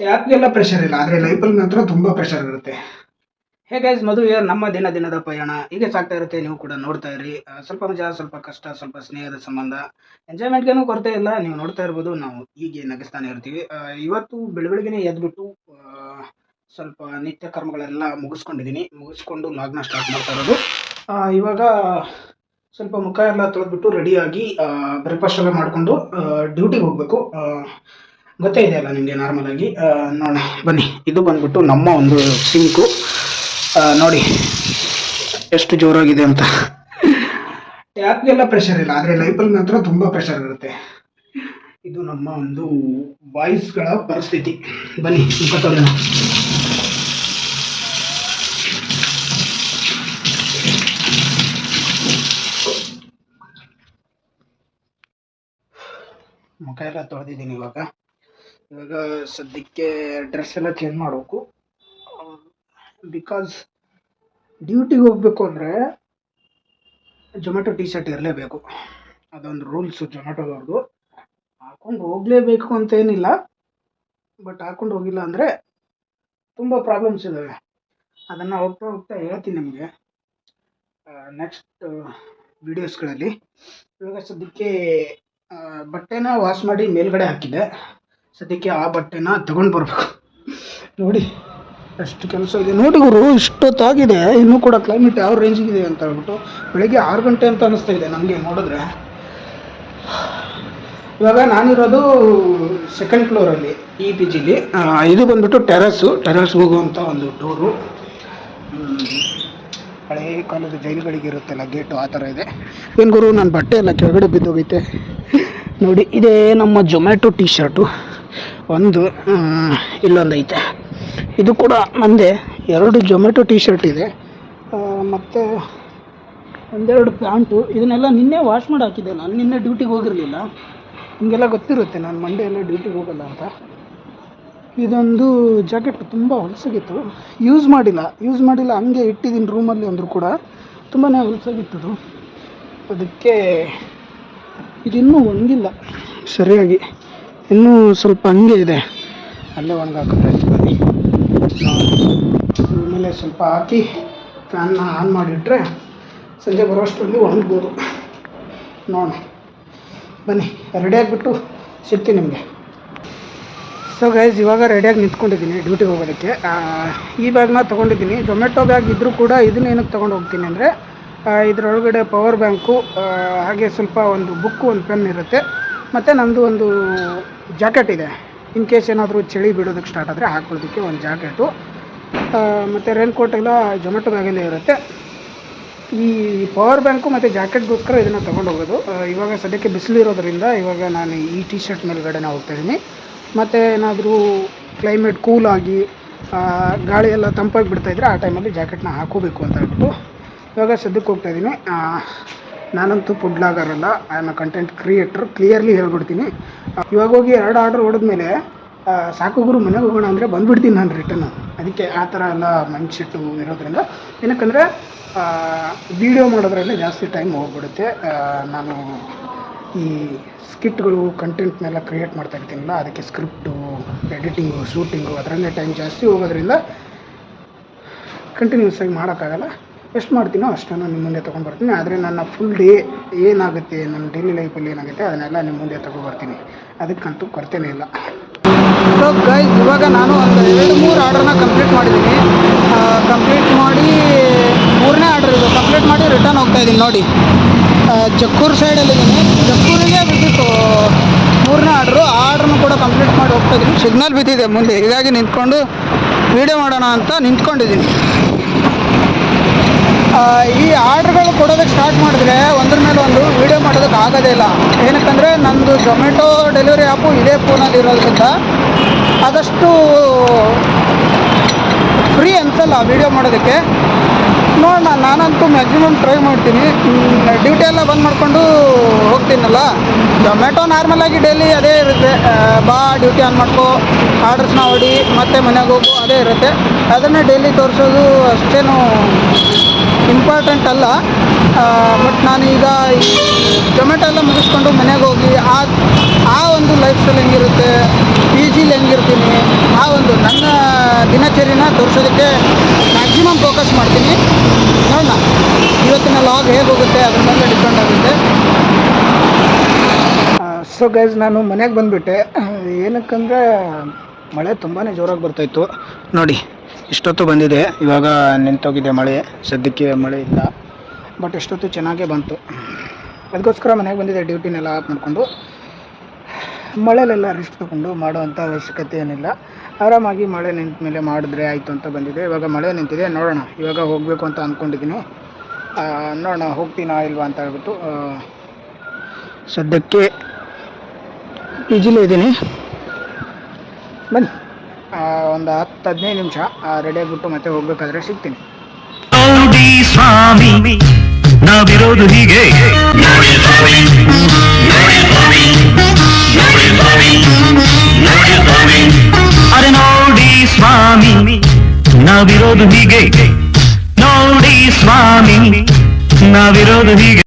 ಟ್ಯಾಪ್ಗೆಲ್ಲ pressure ಇಲ್ಲ, ಆದರೆ ಲೈಫಲ್ಲಿ ಮಾತ್ರ ತುಂಬ ಪ್ರೆಷರ್ ಇರುತ್ತೆ. ಹೇ ಗೈಸ್ ಮದುವೆ ನಮ್ಮ ದಿನ ದಿನದ ಪಯಣ. ಹೀಗೆ ಸಾಕ್ತಾ ಇರುತ್ತೆ, ನೀವು ಕೂಡ ನೋಡ್ತಾ ಇರಿ ಸ್ವಲ್ಪ ಮಜಾ, ಸ್ವಲ್ಪ ಕಷ್ಟ, ಸ್ವಲ್ಪ ಸ್ನೇಹದ ಸಂಬಂಧ. ಎಂಜಾಯ್ಮೆಂಟ್ಗೇನು ಕೊರತೆ ಇಲ್ಲ, ನೀವು ನೋಡ್ತಾ ಇರ್ಬೋದು, ನಾವು ಹೀಗೆ ನಗಿಸ್ತಾನೆ ಇರ್ತೀವಿ. ಇವತ್ತು ಬೆಳಬೆಳಗ್ಗೆನೆ ಎದ್ಬಿಟ್ಟು ಸ್ವಲ್ಪ ನಿತ್ಯ ಕರ್ಮಗಳೆಲ್ಲ ಮುಗಿಸ್ಕೊಂಡಿದ್ದೀನಿ. ಮುಗಿಸ್ಕೊಂಡು ಲಾಗ್ನ ಸ್ಟಾರ್ಟ್ ಮಾಡ್ತಾ ಇರೋದು. ಇವಾಗ ಸ್ವಲ್ಪ ಮುಖ ಎಲ್ಲ ತೊಳೆದ್ಬಿಟ್ಟು ರೆಡಿಯಾಗಿ ಬ್ರೇಕ್ಫಾಸ್ಟ್ ಎಲ್ಲ ಮಾಡಿಕೊಂಡು ಡ್ಯೂಟಿಗೆ ಹೋಗಬೇಕು. ಗೊತ್ತೇ ಇದೆಯಲ್ಲ ನಿಮಗೆ ನಾರ್ಮಲಾಗಿ ಆಗಿ? ಬನ್ನಿ. ಇದು ಬಂದ್ಬಿಟ್ಟು ನಮ್ಮ ಒಂದು ಸಿಂಕು ನೋಡಿ. ಎಷ್ಟು ಜೋರಾಗಿದೆ ಅಂತ. ಟ್ಯಾಪ್ಗೆಲ್ಲ ಪ್ರೆಷರ್ ಇಲ್ಲ, ಆದರೆ ಲೈಫಲ್ಲಿ ಮಾತ್ರ ತುಂಬ ಪ್ರೆಷರ್ ಇರುತ್ತೆ. ಇದು ನಮ್ಮ ಒಂದು ಬಾಯ್ಸ್ಗಳ ಪರಿಸ್ಥಿತಿ. ಬನ್ನಿ ಮುಖ ತೊಳೆಯೋಣ ಮುಖ ಎಲ್ಲ ತೊಳೆದಿದ್ದೀನಿ ಇವಾಗ. ಇವಾಗ ಸದ್ಯಕ್ಕೆ ಡ್ರೆಸ್ ಎಲ್ಲ ಚೇಂಜ್ ಮಾಡಬೇಕು. ಬಿಕಾಸ್ ಡ್ಯೂಟಿಗೆ ಹೋಗ್ಬೇಕು ಅಂದರೆ ಜೊಮ್ಯಾಟೊ ಟಿ ಶರ್ಟ್ ಇರಲೇಬೇಕು. ಅದೊಂದು ರೂಲ್ಸು ಜೊಮ್ಯಾಟೊದವ್ರದ್ದು ಹಾಕೊಂಡು ಹೋಗಲೇಬೇಕು ಅಂತ ಏನಿಲ್ಲ. ಬಟ್ ಹಾಕೊಂಡು ಹೋಗಿಲ್ಲ ಅಂದರೆ ತುಂಬ ಪ್ರಾಬ್ಲಮ್ಸ್ ಇದ್ದಾವೆ ಅದನ್ನು ಹೋಗ್ತಾ ಹೋಗ್ತಾ ಹೇಳ್ತೀನಿ ನಿಮಗೆ. ನೆಕ್ಸ್ಟ್ ವೀಡಿಯೋಸ್ಗಳಲ್ಲಿ ಇವಾಗ ಸದ್ಯಕ್ಕೆ ಬಟ್ಟೆನ ವಾಶ್ ಮಾಡಿ ಮೇಲ್ಗಡೆ ಹಾಕಿದ್ದೆ. ಸದ್ಯಕ್ಕೆ ಆ ಬಟ್ಟೆನ ತಗೊಂಡು ಬರಬೇಕು. ನೋಡಿ, ಅಷ್ಟು ಕೆಲಸ ಇದೆ. ನೋಡಿ ಗುರು, ಇಷ್ಟೊತ್ತಾಗಿದೆ. ಇನ್ನೂ ಕೂಡ ಕ್ಲೈಮೇಟ್ ಯಾವ ರೇಂಜಿಗಿದೆ ಅಂತ ಹೇಳ್ಬಿಟ್ಟು ಬೆಳಗ್ಗೆ ಆರು ಗಂಟೆ ಅಂತ ಅನಿಸ್ತಾ ಇದೆ ನನಗೆ ನೋಡಿದ್ರೆ. ಇವಾಗ ನಾನಿರೋದು ಸೆಕೆಂಡ್ ಫ್ಲೋರಲ್ಲಿ ಈ ಪಿ ಜಿಲಿ ಇದು ಬಂದ್ಬಿಟ್ಟು ಟೆರಸ್ಸು ಟೆರಸ್ ಹೋಗುವಂಥ ಒಂದು ಟೂರು ಹಳೆಯ ಕಾಲದ ಜೈಲುಗಳಿಗೆ ಇರುತ್ತಲ್ಲ ಗೇಟು ಆ ಥರ ಇದೆ. ಏನು ಗುರು ನನ್ನ ಬಟ್ಟೆ ಎಲ್ಲ ಕೆಳಗಡೆ ಬಿದ್ದೋಗೈತೆ. ನೋಡಿ, ಇದೇ ನಮ್ಮ ಜೊಮ್ಯಾಟೊ ಟಿ ಶರ್ಟು ಒಂದು ಇಲ್ಲೊಂದು ಐತೆ ಇದು ಕೂಡ ನಂದೆ ಎರಡು ಜೊಮ್ಯಾಟೊ ಟಿ ಶರ್ಟ್ ಇದೆ ಮತ್ತು ಒಂದೆರಡು ಪ್ಯಾಂಟು. ಇದನ್ನೆಲ್ಲ ನಿನ್ನೆ ವಾಶ್ ಮಾಡಿ ಹಾಕಿದ್ದೆ ನಾನು ನಿನ್ನೆ ಡ್ಯೂಟಿಗೆ ಹೋಗಿರಲಿಲ್ಲ. ನಿಮಗೆಲ್ಲ ಗೊತ್ತಿರುತ್ತೆ, ನಾನು ಮಂಡೇ ಎಲ್ಲ ಡ್ಯೂಟಿಗೆ ಹೋಗಲ್ಲ ಅಂತ. ಇದೊಂದು ಜಾಕೆಟ್ ತುಂಬ ಹೊಲಸಾಗಿತ್ತು. ಯೂಸ್ ಮಾಡಿಲ್ಲ. ಯೂಸ್ ಮಾಡಿಲ್ಲ, ಹಂಗೆ ಇಟ್ಟಿದ್ದೀನಿ ರೂಮಲ್ಲಿ ಅಂದರೂ ಕೂಡ ತುಂಬಾ ಹೊಲಸಾಗಿತ್ತದು. ಅದಕ್ಕೆ ಇದಿನ್ನೂ ಒಂದಿಲ್ಲ ಸರಿಯಾಗಿ. ಇನ್ನೂ ಸ್ವಲ್ಪ ಹಂಗೆ ಇದೆ. ಅಲ್ಲೇ ಒಣಗಾಕುತ್ತೆ ಬನ್ನಿ ಆಮೇಲೆ ಸ್ವಲ್ಪ ಹಾಕಿ ಫ್ಯಾನ್ನ ಆನ್ ಮಾಡಿಟ್ರೆ ಸಂಜೆ ಬರೋಷ್ಟರಲ್ಲಿ ಒಣಗ್ಬೋದು. ನೋಡೋಣ. ಬನ್ನಿ ರೆಡಿ ಆಗಿಬಿಟ್ಟು ಸಿಗ್ತೀನಿ ನಿಮಗೆ. ಸೊ ಗೈಸ್ ಇವಾಗ ರೆಡಿಯಾಗಿ ನಿಂತ್ಕೊಂಡಿದ್ದೀನಿ ಡ್ಯೂಟಿಗೆ ಹೋಗೋದಕ್ಕೆ. ಈ ಬ್ಯಾಗ್ನ ತೊಗೊಂಡಿದ್ದೀನಿ. ಜೊಮೆಟೊ ಬ್ಯಾಗ್ ಇದ್ದರೂ ಕೂಡ ಇದನ್ನ ಏನಕ್ಕೆ ತೊಗೊಂಡು ಹೋಗ್ತೀನಿ ಅಂದರೆ ಇದರೊಳಗಡೆ ಪವರ್ ಬ್ಯಾಂಕು ಹಾಗೆ ಸ್ವಲ್ಪ ಒಂದು ಬುಕ್ಕು ಒಂದು ಪೆನ್ ಇರುತ್ತೆ. ಮತ್ತು ನನ್ನದು ಒಂದು ಜಾಕೆಟ್ ಇದೆ. ಇನ್ ಕೇಸ್ ಏನಾದರೂ ಚಳಿ ಬಿಡೋದಕ್ಕೆ ಸ್ಟಾರ್ಟ್ ಆದರೆ ಹಾಕೊಳ್ಳೋದಕ್ಕೆ ಒಂದು ಜಾಕೆಟು. ಮತ್ತು ರೈನ್ ಕೋಟ್ ಎಲ್ಲ ಜೊಮೆಟೊ ಬ್ಯಾಗಲ್ಲೇ ಇರುತ್ತೆ. ಈ ಪವರ್ ಬ್ಯಾಂಕು ಮತ್ತು ಜಾಕೆಟ್ಗೋಸ್ಕರ ಇದನ್ನು ತೊಗೊಂಡು ಹೋಗೋದು ಇವಾಗ ಸದ್ಯಕ್ಕೆ ಬಿಸಿಲು ಇರೋದ್ರಿಂದ ಇವಾಗ ನಾನು ಈ ಟಿ ಶರ್ಟ್ ಮೇಲುಗಡೆನೇ ಹೋಗ್ತಾ ಇದ್ದೀನಿ ಮತ್ತು ಏನಾದರೂ ಕ್ಲೈಮೇಟ್ ಕೂಲ್ ಆಗಿ ಗಾಳಿ ಎಲ್ಲ ತಂಪಾಗಿ ಬಿಡ್ತಾಯಿದ್ರೆ ಆ ಟೈಮಲ್ಲಿ ಜಾಕೆಟ್ನ ಹಾಕೋಬೇಕು ಅಂತ ಹೇಳ್ಬಿಟ್ಟು ಇವಾಗ ಸದ್ಯಕ್ಕೆ ಹೋಗ್ತಾ ಇದ್ದೀನಿ ಆ, ನಾನಂತೂ food ಲಾಗರಲ್ಲ I am a content creator clearly ಹೇಳ್ಬಿಡ್ತೀನಿ. ಇವಾಗ ಹೋಗಿ ಎರಡು ಆರ್ಡ್ರ್ ಹೊಡೆದ್ಮೇಲೆ ಮೇಲೆ ಸಾಕು ಗುರು, ಮನೆಗೆ ಹೋಗೋಣ ಅಂದರೆ ಬಂದುಬಿಡ್ತೀನಿ ನಾನು ರಿಟರ್ನ್ ಅದಕ್ಕೆ ಆ ಥರ ಎಲ್ಲ ಸೆಟ್ಟು ಇರೋದ್ರಿಂದ. ಏನಕ್ಕಂದರೆ ವಿಡಿಯೋ ಮಾಡೋದ್ರಲ್ಲಿ ಜಾಸ್ತಿ ಟೈಮ್ ಹೋಗ್ಬಿಡುತ್ತೆ. ನಾನು ಈ ಸ್ಕಿಟ್ಗಳು ಕಂಟೆಂಟ್ನೆಲ್ಲ ಕ್ರಿಯೇಟ್ ಮಾಡ್ತಾ ಇರ್ತೀನಲ್ಲ, ಅದಕ್ಕೆ ಸ್ಕ್ರಿಪ್ಟು ಎಡಿಟಿಂಗು ಶೂಟಿಂಗು ಅದರಲ್ಲೇ ಟೈಮ್ ಜಾಸ್ತಿ ಹೋಗೋದ್ರಿಂದ ಕಂಟಿನ್ಯೂಸ್ ಆಗಿ ಮಾಡೋಕ್ಕಾಗಲ್ಲ. ಎಷ್ಟು ಮಾಡ್ತೀನೋ ಅಷ್ಟನ್ನು ನಿಮ್ಮ ಮುಂದೆ ತೊಗೊಂಡ್ಬರ್ತೀನಿ. ಆದರೆ ನನ್ನ ಫುಲ್ ಡೇ ಏನಾಗುತ್ತೆ, ನನ್ನ ಡೈಲಿ ಲೈಫಲ್ಲಿ ಏನಾಗುತ್ತೆ, ಅದನ್ನೆಲ್ಲ ನಿಮ್ಮ ಮುಂದೆ ತೊಗೊಬರ್ತೀನಿ ಅದಕ್ಕಂತೂ ಕೊರತೆನೇ ಇಲ್ಲ. ಇವಾಗ ನಾನು ಒಂದು ಎರಡು ಮೂರು ಆರ್ಡ್ರನ್ನ ಕಂಪ್ಲೀಟ್ ಮಾಡಿದ್ದೀನಿ. ಕಂಪ್ಲೀಟ್ ಮಾಡಿ ಮೂರನೇ ಆರ್ಡ್ರ್ ಇದು. ಕಂಪ್ಲೀಟ್ ಮಾಡಿ ರಿಟರ್ನ್ ಹೋಗ್ತಾ ಇದ್ದೀನಿ, ನೋಡಿ. ಚಕ್ಕೂರು ಸೈಡಲ್ಲಿದ್ದೀನಿ ಚಕ್ಕೂರಿಗೆ ಬಿದ್ದಿತ್ತು ಮೂರನೇ ಆರ್ಡ್ರು ಆರ್ಡ್ರನ್ನು ಕೂಡ ಕಂಪ್ಲೀಟ್ ಮಾಡಿ ಹೋಗ್ತಾ ಇದ್ದೀನಿ. ಸಿಗ್ನಲ್ ಬಿದ್ದಿದೆ ಮುಂದೆ. ಹೀಗಾಗಿ ನಿಂತ್ಕೊಂಡು ವೀಡಿಯೋ ಮಾಡೋಣ ಅಂತ ನಿಂತ್ಕೊಂಡಿದ್ದೀನಿ. ಈ ಆರ್ಡ್ರ್ಗಳು ಕೊಡೋದಕ್ಕೆ ಸ್ಟಾರ್ಟ್ ಮಾಡಿದ್ರೆ ಒಂದ್ರ ಮೇಲೆ ಒಂದು ವೀಡಿಯೋ ಮಾಡೋದಕ್ಕೆ ಆಗೋದೇ ಇಲ್ಲ. ಏನಕ್ಕಂದರೆ ನಂದು ಜೊಮೆಟೊ ಡೆಲಿವರಿ ಆ್ಯಪು ಇದೇ ಫೋನಲ್ಲಿ ಇರೋದ್ರಿಂದ ಆದಷ್ಟು ಫ್ರೀ ಅನ್ಸಲ್ಲ ವೀಡಿಯೋ ಮಾಡೋದಕ್ಕೆ. ನೋಡೋಣ, ನಾನಂತೂ ಮ್ಯಾಕ್ಸಿಮಮ್ ಟ್ರೈ ಮಾಡ್ತೀನಿ. ಡ್ಯೂಟಿ ಎಲ್ಲ ಬಂದ್ ಮಾಡಿಕೊಂಡು ಹೋಗ್ತೀನಲ್ಲ. ಝೊಮ್ಯಾಟೊ ನಾರ್ಮಲಾಗಿ ಡೈಲಿ ಅದೇ ಇರುತ್ತೆ. ಬಾ ಡ್ಯೂಟಿ ಆನ್ ಮಾಡ್ಕೋ ಆರ್ಡರ್ಸ್ನ ಹೊಡಿ, ಮತ್ತೆ ಮನೆಗೆ ಹೋಗು, ಅದೇ ಇರುತ್ತೆ. ಅದನ್ನೇ ಡೈಲಿ ತೋರಿಸೋದು ಅಷ್ಟೇನು ಇಂಪಾರ್ಟೆಂಟ್ ಅಲ್ಲ. ಬಟ್ ನಾನು ಈಗ ಜೊಮೆಟೊ ಎಲ್ಲ ಮುಗಿಸ್ಕೊಂಡು ಮನೆಗೆ ಹೋಗಿ ಆ ಆ ಒಂದು ಲೈಫ್ ಸ್ಟೈಲ್ ಹೆಂಗಿರುತ್ತೆ ಪಿ ಜಿಲಿ ಹೆಂಗಿರ್ತೀನಿ, ಆ ಒಂದು ನನ್ನ ದಿನಚರಿನ ತೋರಿಸೋದಕ್ಕೆ ಮ್ಯಾಕ್ಸಿಮಮ್ ಫೋಕಸ್ ಮಾಡ್ತೀನಿ. ನೋಡೋಣ. ಇವತ್ತಿನ ಲಾಗ್ ಹೇಗೆ ಹೋಗುತ್ತೆ, ಅದ್ರ ಮೇಲೆ ಡಿಪೆಂಡ್ ಆಗುತ್ತೆ. ಸೊ ಗೈಸ್ ನಾನು ಮನೆಗೆ ಬಂದುಬಿಟ್ಟೆ. ಏನಕ್ಕಂದರೆ ಮಳೆ ತುಂಬಾ ಜೋರಾಗಿ ಬರ್ತಾಯಿತ್ತು ನೋಡಿ ಇಷ್ಟೊತ್ತು ಬಂದಿದೆ. ಇವಾಗ ನಿಂತೋಗಿದೆ ಮಳೆ. ಸದ್ಯಕ್ಕೆ ಮಳೆ ಇಲ್ಲ. ಬಟ್ ಇಷ್ಟೊತ್ತು ಚೆನ್ನಾಗೇ ಬಂತು. ಅದಕ್ಕೋಸ್ಕರ ಮನೆಗೆ ಬಂದಿದೆ ಡ್ಯೂಟಿನೆಲ್ಲ ಆಫ್ ಮಾಡಿಕೊಂಡು. ಮಳೆಲೆಲ್ಲ ರೆಸ್ಟ್ ತಗೊಂಡು ಮಾಡುವಂಥ ಅವಶ್ಯಕತೆ ಏನಿಲ್ಲ. ಆರಾಮಾಗಿ ಮಳೆ ನಿಂತ ಮೇಲೆ ಮಾಡಿದ್ರೆ ಆಯಿತು ಅಂತ ಬಂದಿದೆ. ಇವಾಗ ಮಳೆ ನಿಂತಿದೆ. ನೋಡೋಣ. ಇವಾಗ ಹೋಗಬೇಕು ಅಂತ ಅಂದ್ಕೊಂಡಿದ್ದೀನಿ ನೋಡೋಣ. ಹೋಗ್ತೀನಾ ಇಲ್ವಾ ಅಂತ ಹೇಳ್ಬಿಟ್ಟು ಸದ್ಯಕ್ಕೆ ಪಿ ಜಿಲೇ ಇದ್ದೀನಿ. ಬನ್ನಿ. ಒಂದು ಹತ್ತು ಹದಿನೈದು ನಿಮಿಷ ರೆಡಿ ಆಗಿಬಿಟ್ಟು ಮತ್ತೆ ಹೋಗ್ಬೇಕಾದ್ರೆ ಸಿಗ್ತೀನಿ. ನೋಡಿ ಸ್ವಾಮಿ ನಾವಿರೋದು ಹೀಗೆ. ನೋಡಿ ಸ್ವಾಮಿ ನೋಡಿ ಸ್ವಾಮಿ ನೋಡಿ ಸ್ವಾಮಿ ನೋಡಿ ಸ್ವಾಮಿ. ಅರೆ ನೋಡಿ ಸ್ವಾಮಿ ನಾವಿರೋದು ಹೀಗೆ. ನೋಡಿ ಸ್ವಾಮಿ ನಾವಿರೋದು ಹೀಗೆ.